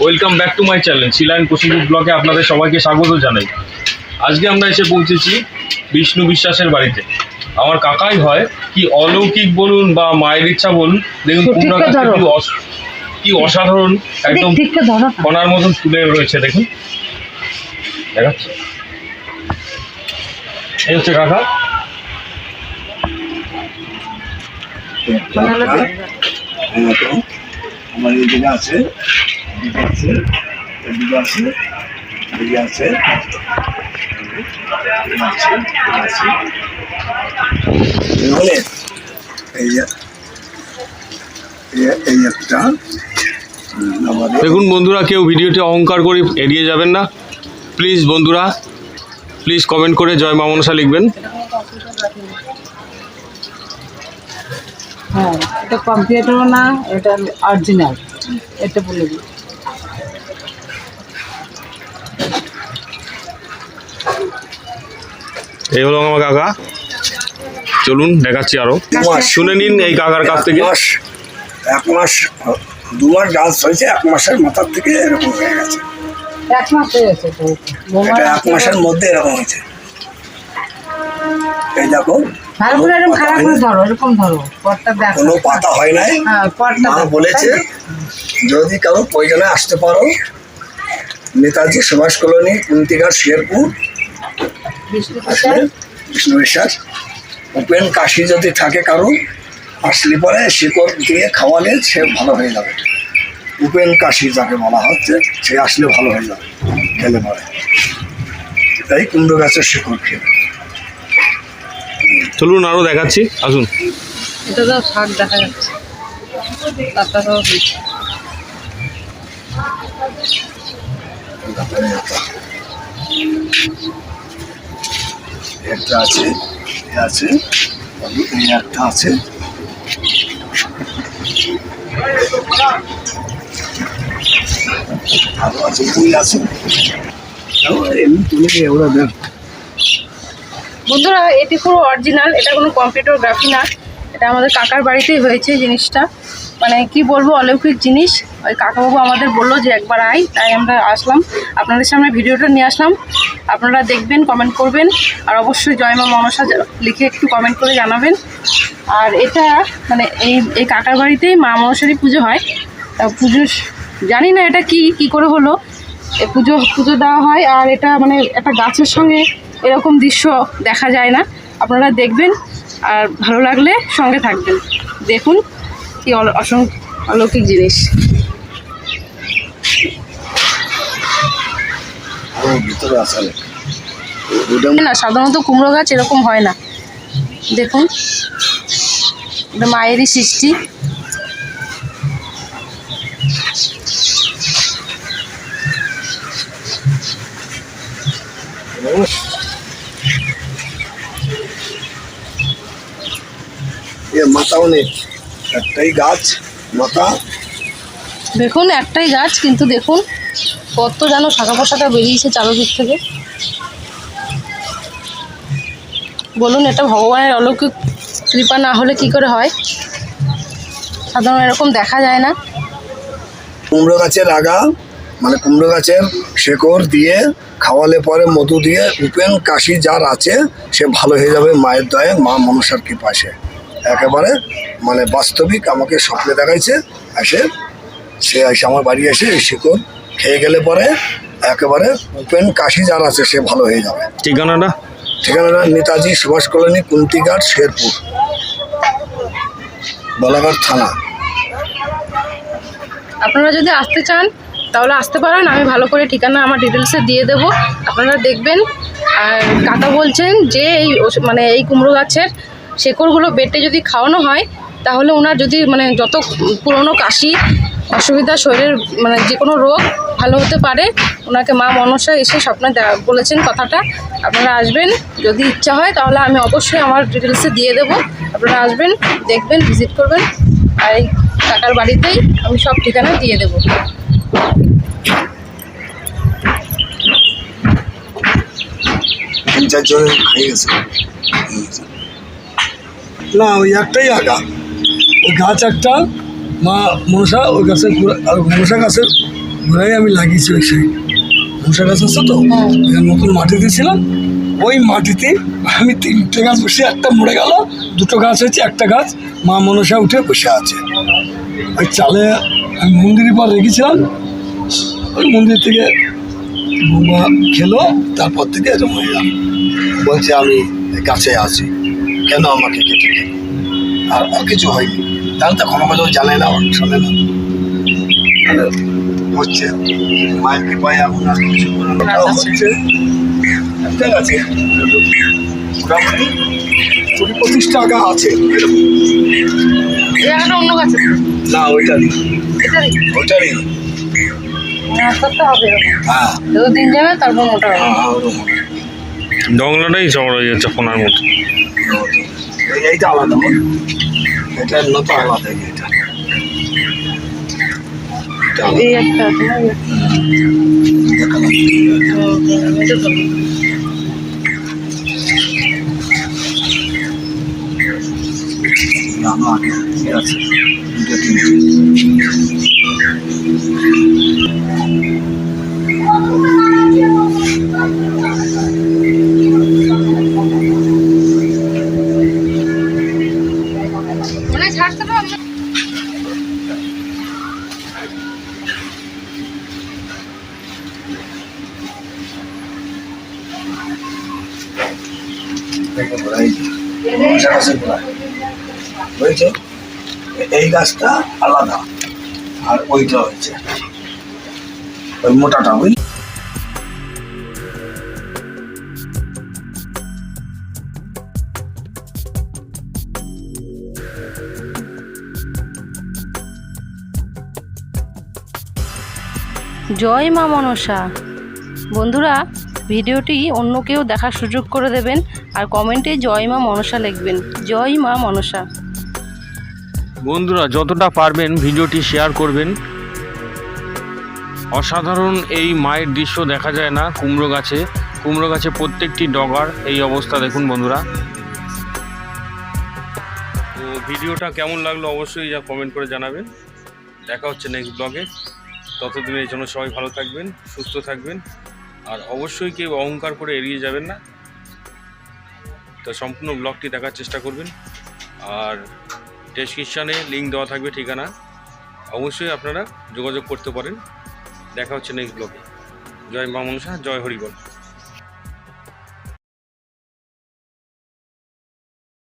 Welcome back to my channel Shilayan Kushipur ব্লগে আপনাদের সবাইকে স্বাগত জানাই। আজকে আমরা এসে পৌঁছেছি বিষ্ণু বিশ্বাসের বাড়িতে। আমার কাকাই হয় কি অলৌকিক বলুন বা মায়ের ইচ্ছা বলুন দেখুন তো কুমড়া গাছটা কি কি অসাধারণ একদম। কণার মতন ফুলে রয়েছে দেখুন। দেখাচ্ছে। এই হচ্ছে কাকা বানালে তো- এরকম আমার আছে আছে এদিকে আছে এদিকে আছে দেখুন বন্ধুরা, কেউ ভিডিওটি অহংকার করে এড়িয়ে যাবেন না। প্লিজ বন্ধুরা প্লিজ কমেন্ট করে জয় মা মনসা লিখবেন। হ্যাঁ এটা কম্পিউটারও না এটা অরিজিনাল। এটা বলে দিই। এই হলো আমার কাকা। চলুন দেখাচ্ছি আরও। মাস। শুনে নিন এই কাকার কাছ থেকে। মাস। এক মাস দু মাস ডান্স হয়েছে এক মাসের মাথার থেকে এরকম হয়ে গেছে। এক মাস হয়ে গেছে এটা এক মাসের মধ্যে এরকম হয়েছে। এই দেখো ভালো করে এরকম খারাপ করে ধরো এরকম ধরো। দেখো কোনো পাতা হয় নাই। হ্যাঁ বলেছে যদি কারও প্রয়োজনে আসতে পারো নেতাজি সুভাষ কলোনি কুন্তিঘাট শেরপুর বিষ্ণু বিশ্বাস? ওপেন কাশি যদি থাকে কারও আসলে পরে শিকড় দিয়ে খাওয়ালে সে ভালো হয়ে যাবে। উপেন কাশি যাকে বলা হচ্ছে সে আসলে ভালো হয়ে যাবে খেলে পরে। তাই কুমড়ো গাছের শিকড় খেলে চলুন আরও দেখাচ্ছি আসুন। এটা তো শাক দেখা যাচ্ছে। তো হয়েছে। একটা আছে এ আছে এই একটা আছে। আরও আছে ফুল আছে। এমনি তুলে ওরা দেখ। বন্ধুরা, এটি পুরো অরিজিনাল এটা কোনো কম্পিউটার গ্রাফি না। এটা আমাদের কাকার বাড়িতেই হয়েছে জিনিসটা। মানে কি বলব, অলৌকিক জিনিস। ওই কাকাবাবু আমাদের বলল যে একবার আই তাই আমরা আসলাম। আপনাদের সামনে ভিডিওটা নিয়ে আসলাম। আপনারা দেখবেন কমেন্ট করবেন। আর অবশ্যই জয় মা মনসা লিখে একটু কমেন্ট করে জানাবেন। আর এটা মানে এই এই কাকার বাড়িতেই মা মনসারই পুজো হয়। পুজো, জানি না এটা কি কি করে হলো। পুজো পুজো দেওয়া হয়। আর এটা মানে একটা গাছের সঙ্গে এরকম দৃশ্য দেখা যায় না। আপনারা দেখবেন আর ভালো লাগলে সঙ্গে থাকবেন। দেখুন কি অল- অসং অলৌকিক জিনিস। না সাধারণত কুমড়ো গাছ এরকম হয় না। দেখুন এটা মায়েরই সৃষ্টি। একটাই গাছ মাথা। দেখুন একটাই গাছ কিন্তু দেখুন কত যেন শাখা পোশাকা বেরিয়েছে চারোদিক থেকে। বলুন এটা ভগবানের অলৌকিক কৃপা না হলে কি করে হয়? সাধারণ এরকম দেখা যায় না। কুমড়ো গাছের আগা মানে কুমড়ো গাছের শেকড় দিয়ে খাওয়ালে পরে মধু দিয়ে উপেন কাশি যার আছে সে ভালো হয়ে যাবে মায়ের দয়ে মা মনসার কৃপাশে একেবারে মানে বাস্তবিক আমাকে স্বপ্নে দেখাইছে এসে সে এসে আমার বাড়ি এসে এই শিকড় খেয়ে গেলে পরে একেবারে উপেন কাশি যার আছে সে ভালো হয়ে যাবে। ঠিকানাটা? ঠিকানাটা নেতাজি সুভাষ কলোনি কুন্তিঘাট শেরপুর বলাঘাট থানা। আপনারা যদি আসতে চান তাহলে আসতে পারেন আমি ভালো করে ঠিকানা আমার ডিটেলসে দিয়ে দেবো। আপনারা দেখবেন আর কাকা বলছেন যে এই মানে এই কুমড়ো গাছের শেকড়গুলো বেটে যদি খাওয়ানো হয়, তাহলে ওনার যদি মানে যত পুরনো কাশি, অসুবিধা, শরীরের মানে যে কোনো রোগ ভালো হতে পারে, ওনাকে মা মনসা এসে স্বপ্নে বলেছেন কথাটা। আপনারা আসবেন, যদি ইচ্ছা হয়, তাহলে আমি অবশ্যই আমার ডিটেলসে দিয়ে দেবো। আপনারা আসবেন, দেখবেন ভিজিট করবেন। আর এই কাকার বাড়িতেই আমি সব ঠিকানা দিয়ে দেবো। গেছে না ওই একটাই আঁকা। ওই গাছ একটা মা মনসা ওই গাছের মনসা গাছের গোড়ায় আমি লাগিয়েছি ওই সেই। মনসা গাছ আছে তো? নতুন মাটি দিয়েছিলাম ওই মাটিতে আমি তিনটে গাছ বসে একটা মরে গেল দুটো গাছ হয়েছে একটা গাছ। মা মনসা উঠে বসে আছে। ওই চালে আমি মন্দিরের পর রেখেছিলাম। ওই মন্দির থেকে বোমা খেলো তারপর থেকে মরে গেল। বলছে আমি গাছে আছি। কেন আমাকে কেটে? আর আর কিছু হয়নি। তাহলে তো কোনো কথা জানে না শোনে না। হচ্ছে মায়ের কৃপায় এখন আর কিছু না। তাও হচ্ছে একটা গাছে মোটামুটি কুড়ি পঁচিশ টাকা আছে অন্য গাছে। না ওইটারই ওইটারই হবে। হ্যাঁ। দিন যাবে তারপর মোটা হবে। ডংলাটাই চড়া হয়ে যাচ্ছে ফোনার মতো। এই- এইটা আলাদা। এটা নতুন আলাদা এটা। এটা এই একটা আছে দেখো বড়, এই যে, মশা গাছের গোড়া। বুঝেছ? এই গাছটা আলাদা আর ওইটা হচ্ছে ওই মোটাটা বুঝলি? জয় মা মনসা। বন্ধুরা ভিডিওটি অন্য কেউ দেখার সুযোগ করে দেবেন। আর কমেন্টে জয় মা মনসা লিখবেন। জয় মা মনসা। বন্ধুরা, যতটা পারবেন ভিডিওটি শেয়ার করবেন। অসাধারণ এই মায়ের দৃশ্য দেখা যায় না কুমড়ো গাছে। কুমড়ো গাছে প্রত্যেকটি ডগার এই অবস্থা দেখুন বন্ধুরা। তো ভিডিওটা কেমন লাগল অবশ্যই যা কমেন্ট করে জানাবেন। দেখা হচ্ছে নেক্সট ব্লগে ততদিনের জন্য সবাই ভালো থাকবেন, সুস্থ থাকবেন। আর অবশ্যই কেউ অহংকার করে এড়িয়ে যাবেন না। তো সম্পূর্ণ ব্লগটি দেখার চেষ্টা করবেন। আর ডেসক্রিপশানে লিঙ্ক দেওয়া থাকবে ঠিকানা। অবশ্যই আপনারা যোগাযোগ করতে পারেন। দেখা হচ্ছে নেক্সট ব্লগে জয় মা মনসা, জয় হরিবল।